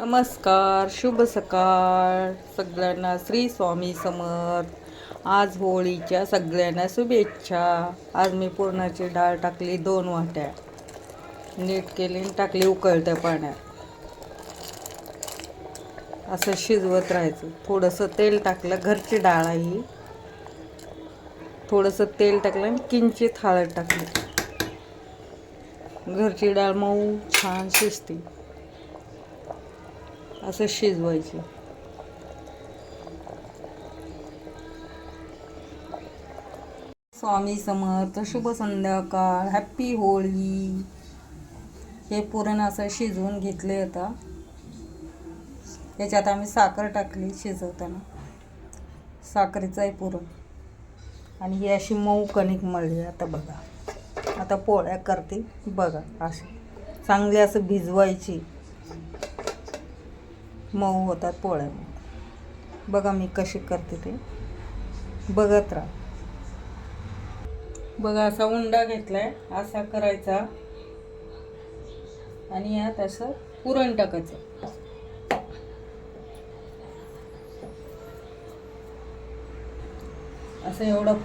नमस्कार शुभ सकाळ. सगळ्यांना श्री स्वामी समर्थ. आज होळीच्या सगळ्यांना शुभेच्छा. आज मी पुरणाची डाळ टाकली दोन वाट्या. नीट केली आणि टाकली उकळत्या पाण्यात. असं शिजवत राहायचं. थोडंसं तेल टाकलं घरची डाळ आहे ही. थोडंसं तेल टाकलं आणि किंचित हळद टाकली. घरची डाळ मऊ छान शिजते. असं शिजवायची. स्वामी समर्थ शुभ संध्याकाळ हॅप्पी होळी. हे पुरण असं शिजवून घेतले आता. याच्यात आम्ही साखर टाकली शिजवताना. साखरेचं आहे पुरण. आणि ही अशी मऊ कणिक मळली आता बघा. आता पोळ्या करते बघा अशी. चांगली असं भिजवायची. मऊ होतात पोळ्या. बघा मी कशी करते ते. बघत राहा. बघा असा उंडा घेतलाय. असा करायचा. आणि यात असं पुरण टाकायचं. असं एवढं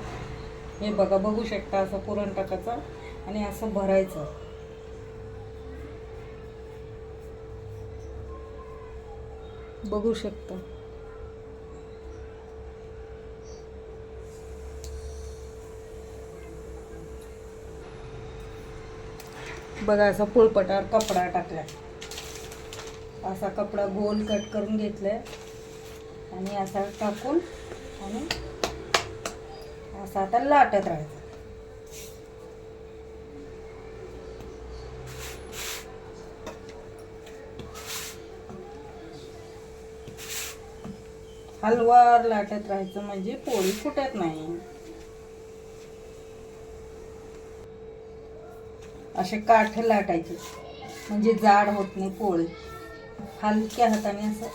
हे बघा बघू शकता असं पुरण टाकायचं आणि असं भरायचं. बघू शकता. बघा असा पोळपटावर कपडा टाकलाय. असा कपडा गोल कट करून घेतलाय. आणि असा टाकून आणि असा आता लाटत राहायचं. हलवार लाटत राहायचं म्हणजे पोळी फुटत नाही. असे काठ लाटायचे. म्हणजे जाड होत नाही पोळी. हलक्या हाताने असं.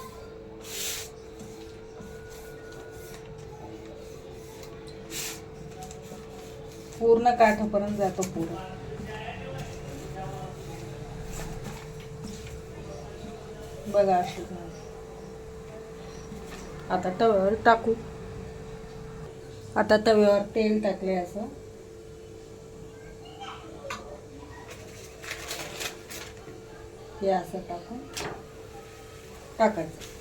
पूर्ण काठापर्यंत जातो पुढं बघा अशी. आता तव्यावर टाकू. आता तव्यावर तेल टाकले असं. हे असं टाकून टाकायचं.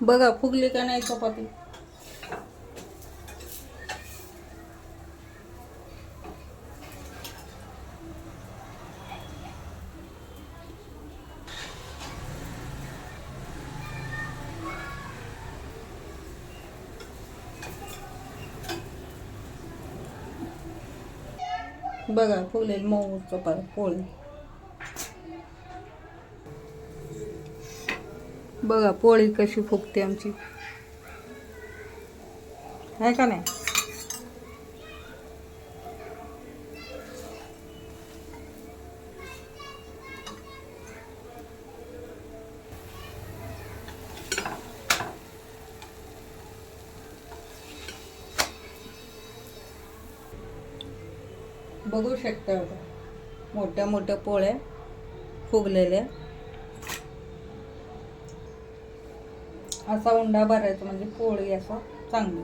बघा फुगली का नाही चपाती? बघा फुलेल मऊ चपाती पोळी बघा पोळी कशी फुगते आमची. आहे का नाही? बघू शकता बघा. मोठ्या मोठ्या पोळ्या फुगलेल्या. असा उंडा भरायचा म्हणजे पोळी असा चांगली.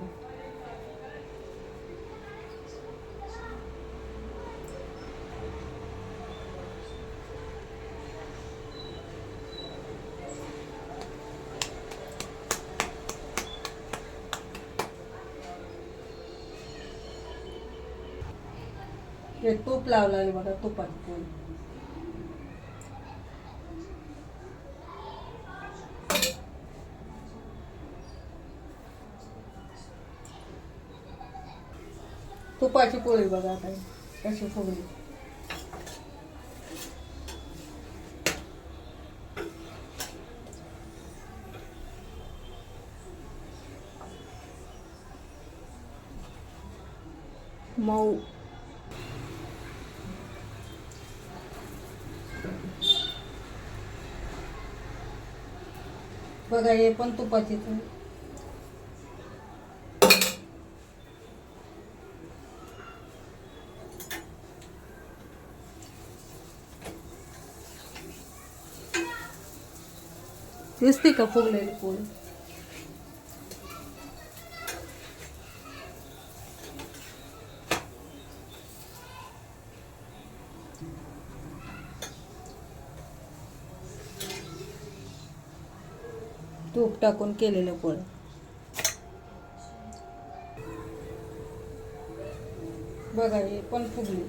हे तूप लावलं आहे बघा तुपाची पोळी तुपाची पोळी बघा आता कशी फुगली मऊ. बघा हे पण तुपाची दिसते का फुगलेली पोळी तूप टाकून केलेलं पोळ्या बघा हे पण फुगली.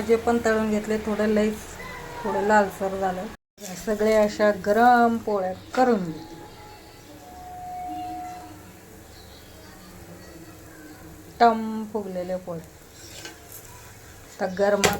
जे पण तळून घेतले थोडं लईच थोडं लालसर झालं. सगळ्या अशा गरम पोळ्या करून टम फुगलेल्या पोळ्या. तर गरमा.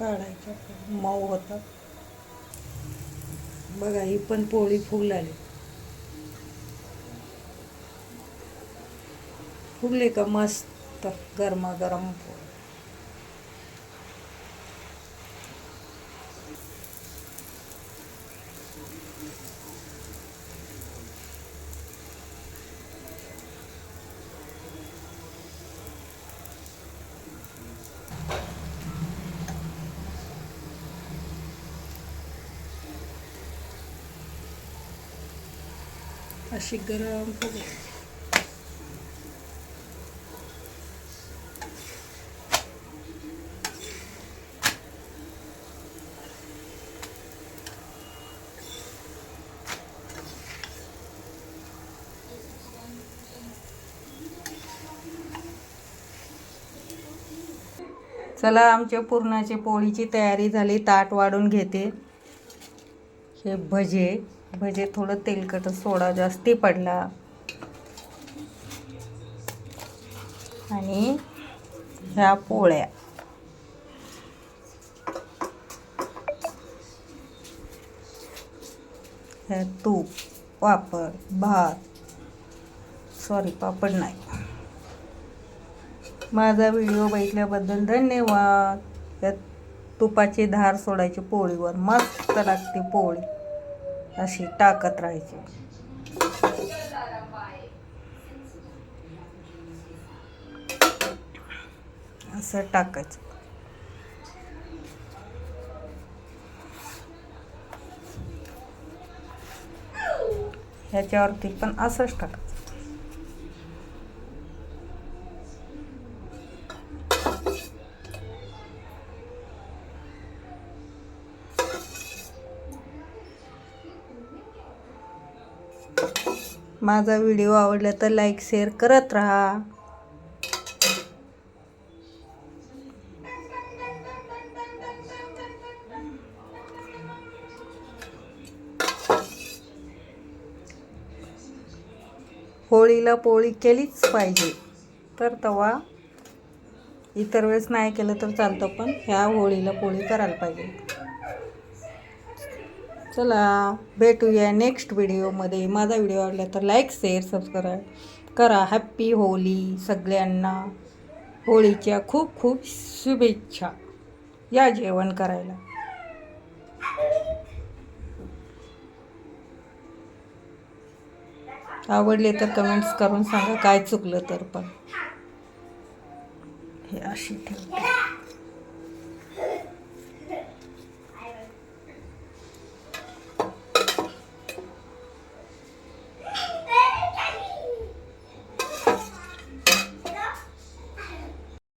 काढायच्या. मऊ होतात. बघा ही पण पोळी फुगलाली फुगले का मस्त? गरमागरम पोळी. अशी गरम फुगली चला आमच्या पुरणाची पोळीची तयारी झाली. ताट वाढून घेते. हे भजे. म्हणजे थोडं तेलकट सोडा जास्ती पडला. आणि ह्या पोळ्या. ह्या तूप पापड भात. सॉरी पापड नाही. माझा व्हिडिओ बघितल्याबद्दल धन्यवाद. यात तुपाची धार सोडायची पोळीवर. मस्त लागते पोळी. अशी टाकत राहायची. असं टाकायचं. ह्याच्यावरती पण असंच टाकायचं. माझा व्हिडिओ आवडला तर लाईक शेअर करत राहा. होळीला पोळी केलीच पाहिजे. तर तवा इतर वेळेस नाही केलं तर चालतं पण ह्या होळीला पोळी करायला पाहिजे. चला भेटूया नेक्स्ट व्हिडिओमध्ये माझा व्हिडिओ आवडला तर लाईक शेअर सबस्क्राईब करा. हॅप्पी होली सगळ्यांना. होळीच्या खूप खूप शुभेच्छा. या जेवण करायला. आवडले तर कमेंट्स करून सांगा काय चुकलं तर पण. हे अशी ठेवते.